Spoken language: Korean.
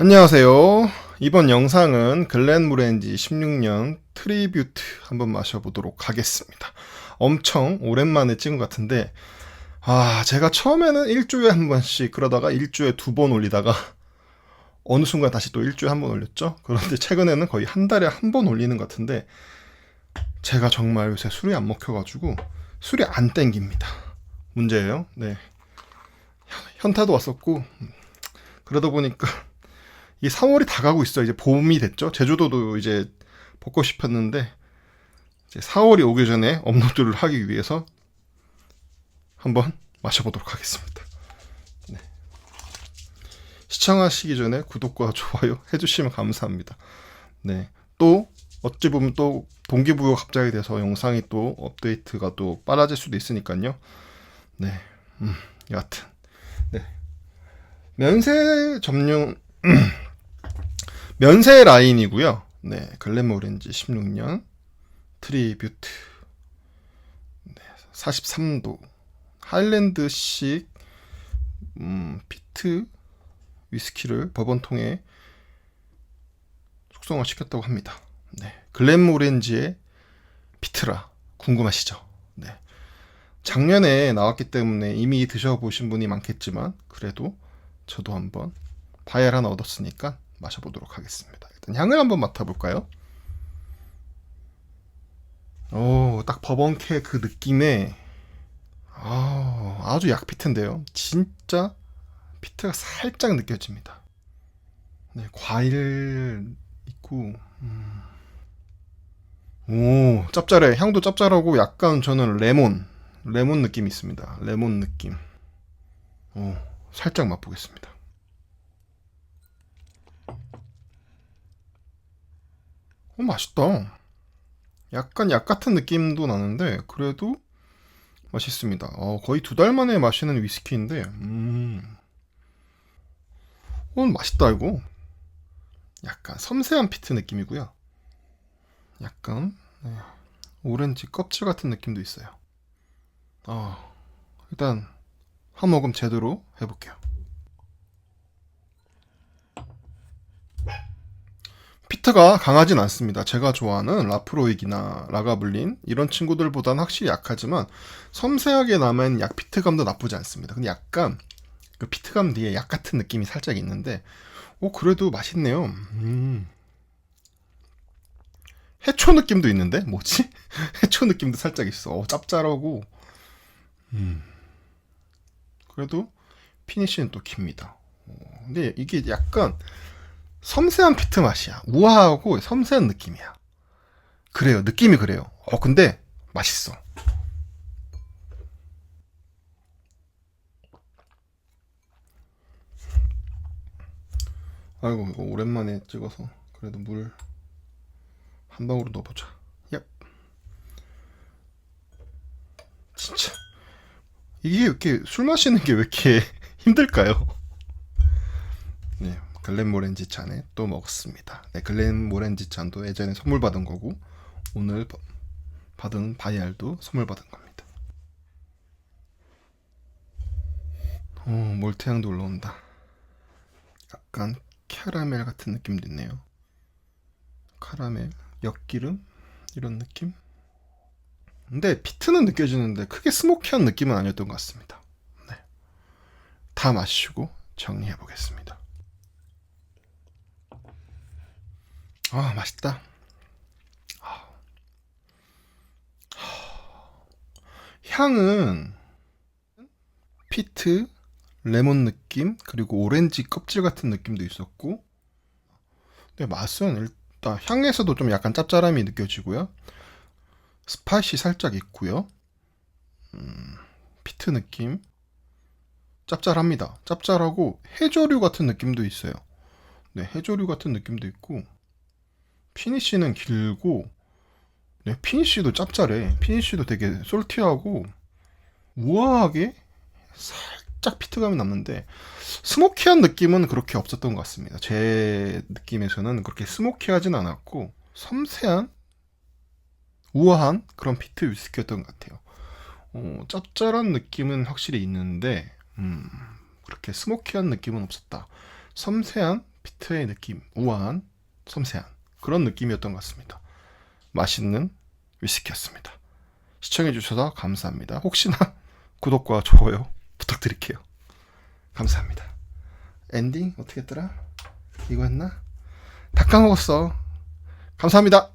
안녕하세요. 이번 영상은 글렌무렌지 16년 트리뷰트 한번 마셔보도록 하겠습니다. 엄청 오랜만에 찍은 것 같은데, 아, 제가 처음에는 일주일에 한 번씩 그러다가 일주일에 두 번 올리다가 어느 순간 다시 또 일주일에 한 번 올렸죠. 그런데 최근에는 거의 한 달에 한 번 올리는 것 같은데, 제가 정말 요새 술이 안 먹혀가지고 술이 안 땡깁니다. 문제예요. 네. 현타도 왔었고, 그러다 보니까 이 3월이 다 가고 있어요. 이제 봄이 됐죠. 제주도도 이제 벚꽃이 폈는데 이제 4월이 오기 전에 업로드를 하기 위해서 한번 마셔보도록 하겠습니다. 네. 시청하시기 전에 구독과 좋아요 해주시면 감사합니다. 네. 또 어찌 보면 또 동기부여 갑자기 돼서 영상이 또 업데이트가 또 빨라질 수도 있으니까요. 네. 음, 여하튼. 네. 면세 점용 면세 라인이고요. 네, 글램 오렌지 16년 트리뷰트 네, 43도 하일랜드식 음, 피트 위스키를 버번통에 숙성을 시켰다고 합니다. 네, 글램 오렌지의 피트라 궁금하시죠? 네. 작년에 나왔기 때문에 이미 드셔보신 분이 많겠지만 그래도 저도 한번 바이알 하나 얻었으니까 마셔보도록 하겠습니다. 일단 향을 한번 맡아볼까요? 오, 딱 버번케 그 느낌에 아, 아주 약피트인데요. 진짜 피트가 살짝 느껴집니다. 네, 과일 있고 음. 오, 짭짤해. 향도 짭짤하고 약간 저는 레몬 레몬 느낌이 있습니다. 레몬 느낌. 오, 살짝 맛보겠습니다. 어, 맛있다. 약간 약 같은 느낌도 나는데 그래도 맛있습니다. 어, 거의 두 달 만에 마시는 위스키인데, 음, 어, 맛있다 이거. 약간 섬세한 피트 느낌이고요. 약간 네, 오렌지 껍질 같은 느낌도 있어요. 어, 일단 한 모금 제대로 해볼게요. 피트가 강하진 않습니다. 제가 좋아하는 라프로익이나 라가블린 이런 친구들보다는 확실히 약하지만 섬세하게 남은 약 피트감도 나쁘지 않습니다. 근데 약간 그 피트감 뒤에 약 같은 느낌이 살짝 있는데 오 그래도 맛있네요. 음. 해초 느낌도 있는데 뭐지? 해초 느낌도 살짝 있어. 어, 짭짤하고 음. 그래도 피니쉬는 또 깁니다. 어, 근데 이게 약간 섬세한 피트 맛이야. 우아하고 섬세한 느낌이야. 그래요. 느낌이 그래요. 어, 근데 맛있어. 아이고, 이거 오랜만에 찍어서 그래도 물 한 방울로 넣어보자. 야. 진짜. 이게 이렇게 술 마시는 게 왜 이렇게 힘들까요? 네, 글렌 모렌지 잔에 또 먹었습니다. 네, 글렌 모렌지 잔도 예전에 선물 받은 거고 오늘 바- 받은 바이알도 선물 받은 겁니다. 오, 몰트향도 올라온다. 약간 캐러멜 같은 느낌도 있네요. 카라멜, 엿기름 이런 느낌? 근데 피트는 느껴지는데 크게 스모키한 느낌은 아니었던 것 같습니다. 네. 다 마시고 정리해 보겠습니다. 아, 맛있다. 아. 향은 피트, 레몬 느낌, 그리고 오렌지 껍질 같은 느낌도 있었고, 근데 맛은 일단 향에서도 좀 약간 짭짤함이 느껴지고요. 스파이시 살짝 있고요. 음, 피트 느낌. 짭짤합니다. 짭짤하고 해조류 같은 느낌도 있어요. 네, 해조류 같은 느낌도 있고 피니쉬는 길고 네, 피니쉬도 짭짤해. 피니쉬도 되게 솔티하고 우아하게 살짝 피트감이 남는데 스모키한 느낌은 그렇게 없었던 것 같습니다. 제 느낌에서는 그렇게 스모키하진 않았고 섬세한 우아한 그런 피트 위스키였던 것 같아요. 어, 짭짤한 느낌은 확실히 있는데 음, 그렇게 스모키한 느낌은 없었다. 섬세한 비트의 느낌, 우아한, 섬세한 그런 느낌이었던 것 같습니다. 맛있는 위스키였습니다. 시청해주셔서 감사합니다. 혹시나 구독과 좋아요 부탁드릴게요. 감사합니다. 엔딩 어떻게 했더라? 이거 했나? 다 까먹었어. 감사합니다.